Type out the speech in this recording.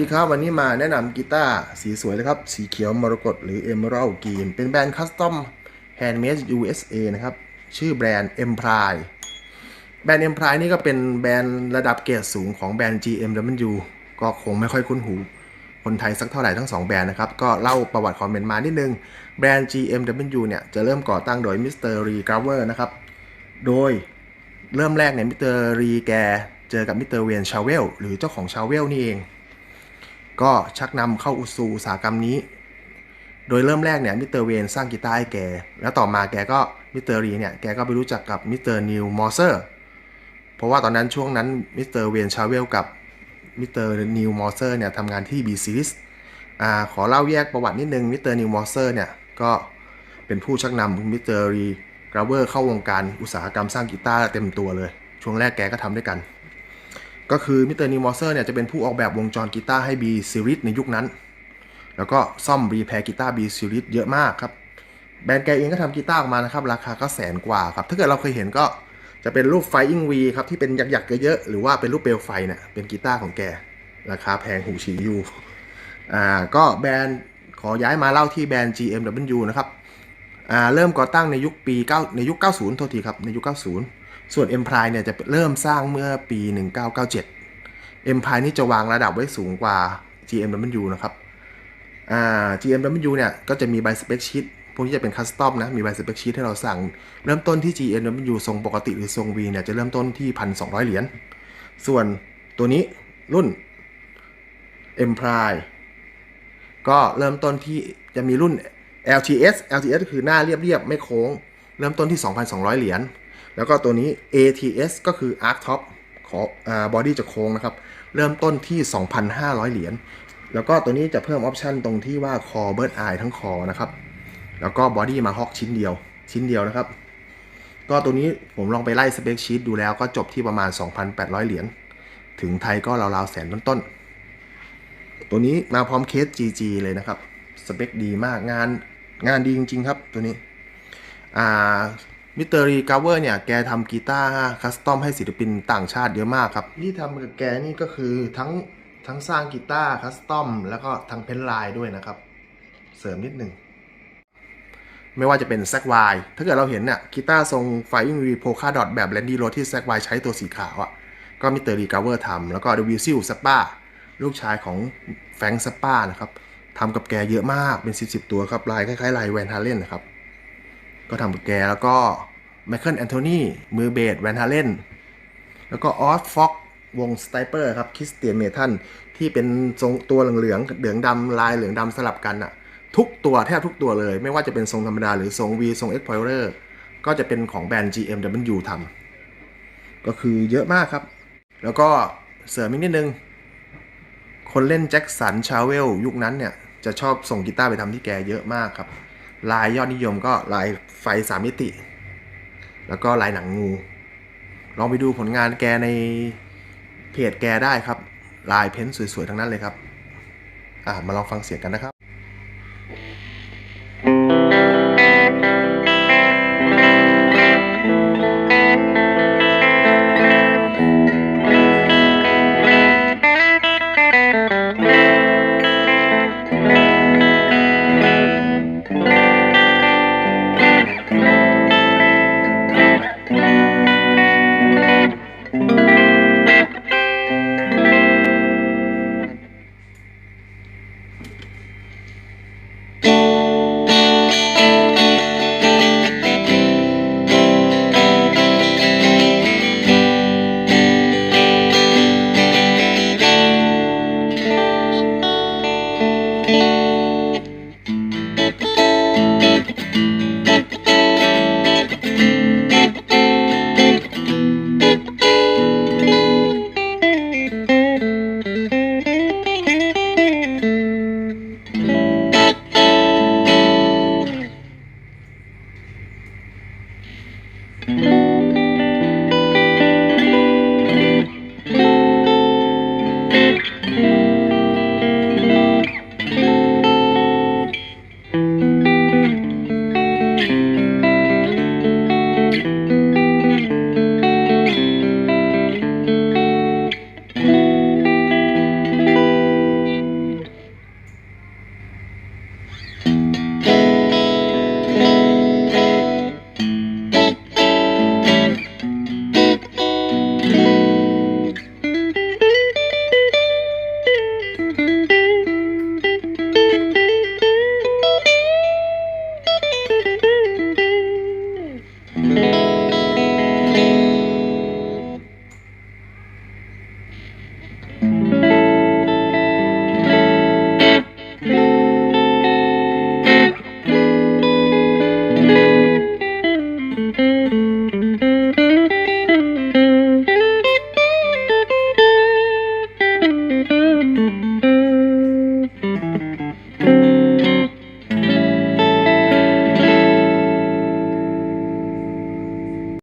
ดีครับวันนี้มาแนะนำกีตาร์สีสวยเลยครับ สีเขียวมรกตหรือ Emerald Green เป็นแบรนด์คัสตอม Handmade USA นะครับ ชื่อแบรนด์ Empire แบรนด์ Empire นี่ก็เป็นแบรนด์ระดับเกรดสูงของแบรนด์ GMW ก็คงไม่ค่อยคุ้นหู คนไทยสักเท่าไหร่ทั้งสองแบรนด์นะครับ ก็เล่าประวัติความเป็นมานิดนึง แบรนด์ GMW เนี่ย จะเริ่มก่อตั้งโดยมิสเตอร์รีกราเวอร์นะครับ โดยเริ่มแรกเนี่ยมิสเตอร์รีแกเจอกับมิสเตอร์เวนชาเวลหรือเจ้าของชาเวลนี่เอง ก็ชักนำเข้าอุตสูอุตสาหกรรมนี้ โดยเริ่มแรกเนี่ยมิสเตอร์เวนสร้างกีตาร์ให้แก แล้วต่อมาแกก็มิสเตอร์รีเนี่ยแกก็ไปรู้จักกับมิสเตอร์นิวมอร์เซอร์เพราะว่าตอนนั้นช่วงนั้นมิสเตอร์เวนชาเวลกับมิสเตอร์นิวมอร์เซอร์เนี่ยทำงานที่ B Series อ่าขอเล่าแยกประวัตินิดนึงมิสเตอร์นิวมอร์เซอร์เนี่ยก็เป็นผู้ชักนำมิสเตอร์รีกราเวอร์เข้าวงการอุตสาหกรรมสร้างกีตาร์เต็มตัวเลย ช่วงแรกแกก็ทำด้วยกัน ก็คือมิสเตอร์นิวมอร์เซอร์เนี่ยจะเป็นผู้ออกแบบวงจรกีตาร์ให้ B Series ในยุคนั้น แล้วก็ซ่อมรีแพร์กีตาร์ B Series เยอะมากครับ แบรนด์แกเองก็ทำกีตาร์ออกมานะครับ ราคาก็แสนกว่าครับ ถ้าเกิดเราเคยเห็นก็จะเป็นรูป Flying V ครับ ที่เป็นหยักๆเยอะๆหรือว่าเป็นรูปเปลวไฟเนี่ยเป็นกีตาร์ของแก ราคาแพงหูฉีอยู่อ่าก็แบรนด์ขอย้ายมาเล่าที่แบรนด์ GMW นะครับอ่าเริ่มก่อตั้งในยุคปี9ในยุค 90 โทษทีครับในยุค 90 ส่วน Empire เนี่ยจะเริ่มสร้างเมื่อปี 1997 Empire นี่จะวางระดับไว้สูงกว่า GMW นะครับอ่า GMW เนี่ยก็จะมีใบสเปคชีตพวกนี้จะเป็นคัสตอมนะ มีใบสเปคชีตให้เราสั่ง เริ่มต้นที่ GMW ทรงปกติหรือทรง V เนี่ยจะเริ่มต้นที่ 1,200 เหรียญ ส่วนตัวนี้รุ่น Empire ก็เริ่มต้นที่จะมีรุ่น LTS LTS ก็คือหน้าเรียบๆ ไม่โค้ง เริ่มต้นที่ 2,200 เหรียญ แล้วก็ตัวนี้ ATS ก็คือ Arc Top ขออ่าบอดี้จะโค้งนะครับ เริ่มต้นที่ 2,500 เหรียญ แล้วก็ตัวนี้จะเพิ่มออปชันตรงที่ว่าคอเบิร์ดไอทั้งคอนะครับ แล้วก็บอดี้มาฮอกชิ้นเดียว ชิ้นเดียวนะครับ ก็ตัวนี้ผมลองไปไล่สเปคชีตดูแล้วก็จบที่ประมาณ 2,800 เหรียญ ถึงไทยก็ราวๆแสนต้นๆ ตัวนี้มาพร้อมเคส GG เลยนะครับ สเปคดีมากงานงานดีจริง ๆ ครับตัวนี้ อ่ามิสเตอรีกาเวอร์เนี่ย แกทำกีตาร์คัสตอมให้ศิลปินต่างชาติเยอะมากครับ ที่ทำกับแกนี่ก็คือทั้งทั้งสร้างกีตาร์คัสตอมแล้วก็ทั้งเพ้นลายด้วยนะครับ เสริมนิดหนึ่ง ไม่ว่าจะเป็นแซกวายถ้าเกิดเราเห็นเนี่ยกีตาร์ทรงไฟอิงวีโพคาดอทแบบแลนดี้โรที่แซกวายใช้ตัวสีขาวอะ่ะก็มิสเตอรีกาเวอร์ทำแล้วก็เดวิซิลซัปป้าลูกชายของแฟรงค์ซัปป้านะครับทำกับแกเยอะมากเป็น 10บตัวครับลายคล้ายๆลายแวนฮาเลนนะครับ ก็ทำกับแกแล้วก็ไมเคิลแอนโทนีมือเบสแวนฮาเลนแล้วก็ออสฟ็อกวงสไตเปอร์ครับคริสเตียนเมทันที่เป็นทรงตัวเหลืองเหลืองดำลายเหลืองดำสลับกันอะทุกตัวแทบทุกตัวเลย ไม่ว่าจะเป็นทรงธรรมดาหรือทรง V ทรง Explorer ก็จะเป็นของแบรนด์ GMW ทำก็คือเยอะมากครับ แล้วก็เสริมอีกนิดนึง คนเล่นแจ็คสันชาเวลยุคนั้นเนี่ย จะชอบส่งกีตาร์ไปทำที่แกเยอะมากครับ ลายยอดนิยมก็ลายไฟสามมิติ แล้วก็ลายหนังงู ลองไปดูผลงานแกในเพจแกได้ครับ ลายเพ้นสวยๆ ทั้งนั้นเลยครับ อ่ามาลองฟังเสียงกันนะครับ